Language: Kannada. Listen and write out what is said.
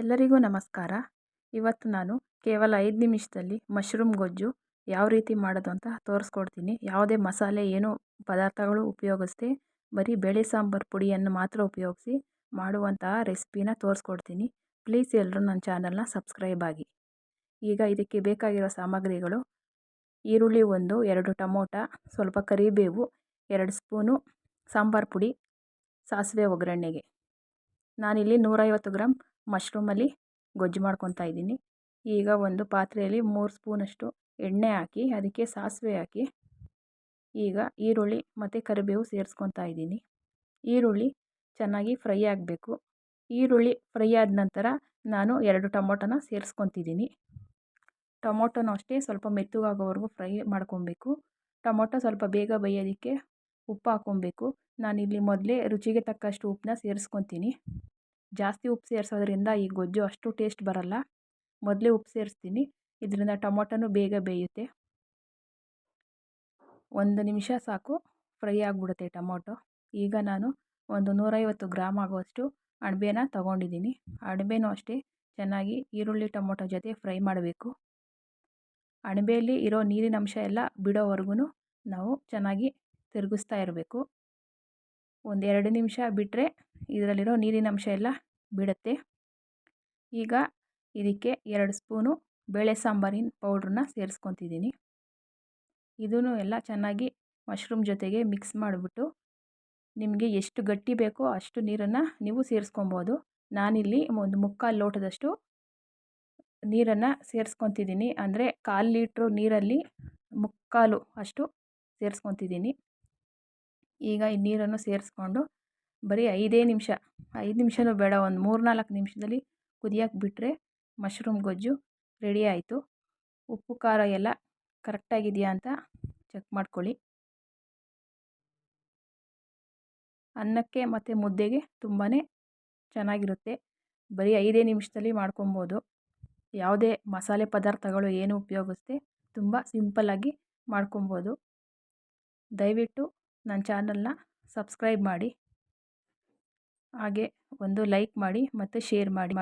ಎಲ್ಲರಿಗೂ ನಮಸ್ಕಾರ. ಇವತ್ತು ನಾನು ಕೇವಲ ಐದು ನಿಮಿಷದಲ್ಲಿ ಮಶ್ರೂಮ್ ಗೊಜ್ಜು ಯಾವ ರೀತಿ ಮಾಡೋದು ಅಂತ ತೋರಿಸ್ಕೊಡ್ತೀನಿ. ಯಾವುದೇ ಮಸಾಲೆ, ಏನು ಪದಾರ್ಥಗಳು ಉಪಯೋಗಿಸ್ದೆ ಬರೀ ಬೇಳೆ ಸಾಂಬಾರು ಪುಡಿಯನ್ನು ಮಾತ್ರ ಉಪಯೋಗಿಸಿ ಮಾಡುವಂತಹ ರೆಸಿಪಿನ ತೋರಿಸ್ಕೊಡ್ತೀನಿ. ಪ್ಲೀಸ್ ಎಲ್ಲರೂ ನನ್ನ ಚಾನಲ್ನ ಸಬ್ಸ್ಕ್ರೈಬ್ ಆಗಿ. ಈಗ ಇದಕ್ಕೆ ಬೇಕಾಗಿರೋ ಸಾಮಗ್ರಿಗಳು ಈರುಳ್ಳಿ ಒಂದು, ಎರಡು ಟೊಮೊಟ, ಸ್ವಲ್ಪ ಕರಿಬೇವು, ಎರಡು ಸ್ಪೂನು ಸಾಂಬಾರು ಪುಡಿ, ಸಾಸಿವೆ ಒಗ್ಗರಣೆಗೆ. ನಾನಿಲ್ಲಿ ನೂರೈವತ್ತು ಗ್ರಾಮ್ ಮಶ್ರೂಮಲ್ಲಿ ಗೊಜ್ಜು ಮಾಡ್ಕೊತಾ ಇದ್ದೀನಿ. ಈಗ ಒಂದು ಪಾತ್ರೆಯಲ್ಲಿ ಮೂರು ಸ್ಪೂನಷ್ಟು ಎಣ್ಣೆ ಹಾಕಿ, ಅದಕ್ಕೆ ಸಾಸಿವೆ ಹಾಕಿ, ಈಗ ಈರುಳ್ಳಿ ಮತ್ತು ಕರಿಬೇವು ಸೇರಿಸ್ಕೊತಾ ಇದ್ದೀನಿ. ಈರುಳ್ಳಿ ಚೆನ್ನಾಗಿ ಫ್ರೈ ಆಗಬೇಕು. ಈರುಳ್ಳಿ ಫ್ರೈ ಆದ ನಂತರ ನಾನು ಎರಡು ಟೊಮೊಟೊನ ಸೇರಿಸ್ಕೊತಿದ್ದೀನಿ. ಟೊಮೊಟೊನೂ ಅಷ್ಟೇ ಸ್ವಲ್ಪ ಮೆತ್ತಗಾಗೋವರೆಗೂ ಫ್ರೈ ಮಾಡ್ಕೊಬೇಕು. ಟೊಮೊಟೊ ಸ್ವಲ್ಪ ಬೇಗ ಬೇಯೋದಕ್ಕೆ ಉಪ್ಪು ಹಾಕ್ಕೊಬೇಕು. ನಾನಿಲ್ಲಿ ಮೊದಲೇ ರುಚಿಗೆ ತಕ್ಕಷ್ಟು ಉಪ್ಪನ್ನ ಸೇರಿಸ್ಕೊತೀನಿ. ಜಾಸ್ತಿ ಉಪ್ಪು ಸೇರಿಸೋದ್ರಿಂದ ಈ ಗೊಜ್ಜು ಅಷ್ಟು ಟೇಸ್ಟ್ ಬರೋಲ್ಲ. ಮೊದಲೇ ಉಪ್ಪು ಸೇರಿಸ್ತೀನಿ. ಇದರಿಂದ ಟೊಮೊಟೊನೂ ಬೇಗ ಬೇಯುತ್ತೆ. ಒಂದು ನಿಮಿಷ ಸಾಕು. ಫ್ರೈ ಆಗಿಬಿಡುತ್ತೆ ಟೊಮೊಟೊ. ಈಗ ನಾನು ಒಂದು ನೂರೈವತ್ತು ಗ್ರಾಮ್ ಆಗೋಷ್ಟು ಅಣಬೇನ ತೊಗೊಂಡಿದ್ದೀನಿ. ಅಣಬೇನೂ ಅಷ್ಟೇ. ಚೆನ್ನಾಗಿ ಈರುಳ್ಳಿ ಟೊಮೊಟೊ ಜೊತೆ ಫ್ರೈ ಮಾಡಬೇಕು. ಅಣಬೆಯಲ್ಲಿ ಇರೋ ನೀರಿನ ಅಂಶ ಎಲ್ಲ ಬಿಡೋವರೆಗೂ ನಾವು ಚೆನ್ನಾಗಿ ತಿರುಗಿಸ್ತಾ ಇರಬೇಕು. ಒಂದು ಎರಡು ನಿಮಿಷ ಬಿಟ್ಟರೆ ಇದರಲ್ಲಿರೋ ನೀರಿನ ಅಂಶ ಎಲ್ಲ ಬಿಡುತ್ತೆ. ಈಗ ಇದಕ್ಕೆ ಎರಡು ಸ್ಪೂನು ಬೇಳೆ ಸಾಂಬಾರಿನ ಪೌಡ್ರನ್ನ ಸೇರಿಸ್ಕೊತಿದ್ದೀನಿ. ಇದನ್ನು ಎಲ್ಲ ಚೆನ್ನಾಗಿ ಮಶ್ರೂಮ್ ಜೊತೆಗೆ ಮಿಕ್ಸ್ ಮಾಡಿಬಿಟ್ಟು ನಿಮಗೆ ಎಷ್ಟು ಗಟ್ಟಿ ಬೇಕೋ ಅಷ್ಟು ನೀರನ್ನು ನೀವು ಸೇರಿಸ್ಕೊಬೋದು. ನಾನಿಲ್ಲಿ ಒಂದು ಮುಕ್ಕಾಲು ಲೋಟದಷ್ಟು ನೀರನ್ನು ಸೇರಿಸ್ಕೊತಿದ್ದೀನಿ. ಅಂದರೆ ಕಾಲು ಲೀಟ್ರು ನೀರಲ್ಲಿ ಮುಕ್ಕಾಲು ಅಷ್ಟು ಸೇರಿಸ್ಕೊತಿದ್ದೀನಿ. ಈಗ ಈ ನೀರನ್ನು ಸೇರಿಸ್ಕೊಂಡು ಬರೀ ಐದೇ ನಿಮಿಷ, ಐದು ನಿಮಿಷನೂ ಬೇಡ, ಒಂದು ಮೂರು ನಾಲ್ಕು ನಿಮಿಷದಲ್ಲಿ ಕುದಿಯೋಕೆ ಬಿಟ್ಟರೆ ಮಶ್ರೂಮ್ ಗೊಜ್ಜು ರೆಡಿ ಆಯಿತು. ಉಪ್ಪು, ಖಾರ ಎಲ್ಲ ಕರೆಕ್ಟಾಗಿದೆಯಾ ಅಂತ ಚೆಕ್ ಮಾಡ್ಕೊಳ್ಳಿ. ಅನ್ನಕ್ಕೆ ಮತ್ತು ಮುದ್ದೆಗೆ ತುಂಬಾ ಚೆನ್ನಾಗಿರುತ್ತೆ. ಬರೀ ಐದೇ ನಿಮಿಷದಲ್ಲಿ ಮಾಡ್ಕೊಬೋದು. ಯಾವುದೇ ಮಸಾಲೆ ಪದಾರ್ಥಗಳು ಏನು ಉಪಯೋಗಿಸ್ದೆ ತುಂಬ ಸಿಂಪಲ್ಲಾಗಿ ಮಾಡ್ಕೊಬೋದು. ದಯವಿಟ್ಟು ನನ್ನ ಚಾನಲ್ನ ಸಬ್ಸ್ಕ್ರೈಬ್ ಮಾಡಿ. ಹಾಗೆ ಒಂದು ಲೈಕ್ ಮಾಡಿ ಮತ್ತು ಶೇರ್ ಮಾಡಿ.